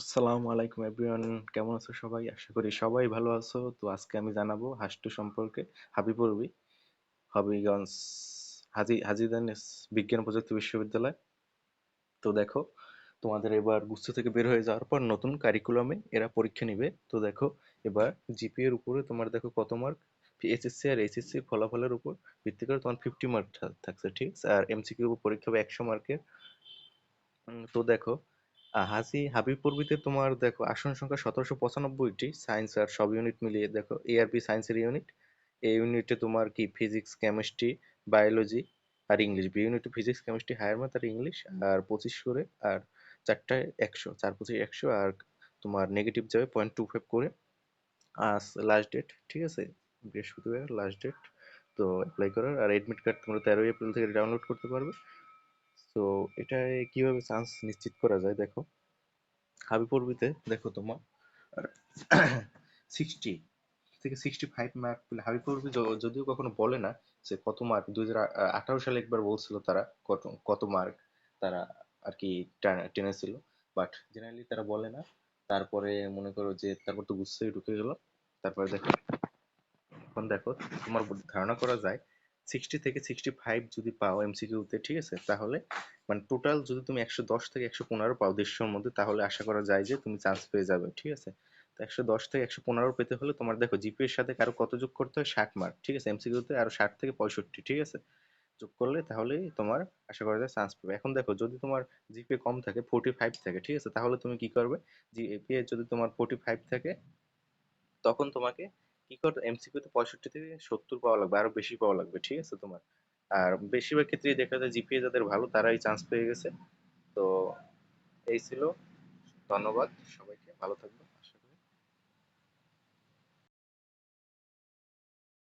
আসসালামু আলাইকুম এভরিওয়ান, কেমন আছো সবাই? আশা করি সবাই ভালো আছো। তো আজকে আমি জানাব হাসটু সম্পর্কে হাবিবরবি, হবিগঞ্জ, হাজি, হাজিদানিস বিজ্ঞান প্রযুক্তি বিশ্ববিদ্যালয়। তো দেখো, তোমাদের এবার গুচ্ছ থেকে বের হয়ে যাওয়ার পর নতুন কারিকুলামে এরা পরীক্ষা নিবে। তো দেখো, এবার জিপি এর উপরে তোমার দেখো কত মার্ক এসএসসি আর এইচএসসি ফলাফলের উপর ভিত্তি করে তোমার ফিফটি মার্ক থাকছে, ঠিক আর এমসিকিউ পরীক্ষা হবে একশো মার্কের তো দেখো হাসি হাবিবপুরবিতে তোমার দেখো আসন সংখ্যা সতেরোশো পঁচানব্বইটি সায়েন্স আর সব ইউনিট মিলিয়ে দেখো এআরপি সায়েন্সের ইউনিট এই ইউনিটে তোমার কি ফিজিক্স কেমিস্ট্রি বায়োলজি আর ইংলিশ বি ইউনিটে ফিজিক্স কেমিস্ট্রি হায়ার ম্যাথ আর ইংলিশ আর পঁচিশ করে আর চারটায় একশো, চার পঁচিশ একশো আর তোমার নেগেটিভ যাবে পয়েন্ট টু ফাইভ করে আজ লাস্ট ডেট ঠিক আছে? বৃহস্পতিবার লাস্ট ডেট তো অ্যাপ্লাই করার আর এডমিট কার্ড তোমরা তেরোই এপ্রিল থেকে ডাউনলোড করতে পারবে। তো এটায় কীভাবে চান্স নিশ্চিত করা যায় দেখো? হাবিবুরবিতে দেখো তোমার সিক্সটি থেকে সিক্সটি ফাইভ মার্ক পেলে হাবিবুরবি যদিও কখনো বলে না যে কত মার্ক দুই হাজার আঠারো সালে একবার বলছিল তারা কত কত মার্ক তারা আর কি টেনেছিল। বাট জেনারেলি তারা বলে না। তারপরে মনে করো যে তারপর তো গুচ্ছই ঢুকে গেল। তারপরে দেখো, এখন দেখো তোমার ধারণা করা যায় সিক্সটি থেকে সিক্সটি ফাইভ যদি পাও এমসিকিউতে ঠিক আছে? তাহলে মানে টোটাল যদি তুমি একশো দশ থেকে একশো পনেরো পাও দেড়শোর মধ্যে, তাহলে আশা করা যায় যে তুমি চান্স পেয়ে যাবে, ঠিক আছে? তো একশো দশ থেকে একশো পনেরো পেতে হলে তোমার দেখো জিপি এর সাথে কারও কত যোগ করতে হয়? ষাট মার্ক ঠিক আছে? এমসিকিউতে আরও ষাট থেকে পঁয়ষট্টি, ঠিক আছে? যোগ করলে তাহলেই তোমার আশা করা যায় চান্স পাবে। এখন দেখো, যদি তোমার জিপিএ কম থাকে ফোর্টি ফাইভ থাকে, ঠিক আছে? তাহলে তুমি কি করবে? জিপিএ যদি তোমার ফোর্টি ফাইভ থাকে, তখন তোমাকে কি করতে এমসিকিউতে পঁয়ষট্টি থেকে সত্তর পাওয়া লাগবে, আরও বেশি পাওয়া লাগবে, ঠিক আছে তোমার? আর বেশিরভাগ ক্ষেত্রেই দেখা যায় জিপিএ যাদের ভালো, তারাই চান্স পেয়ে গেছে। তো এই ছিল, ধন্যবাদ সবাইকে, ভালো থাকবে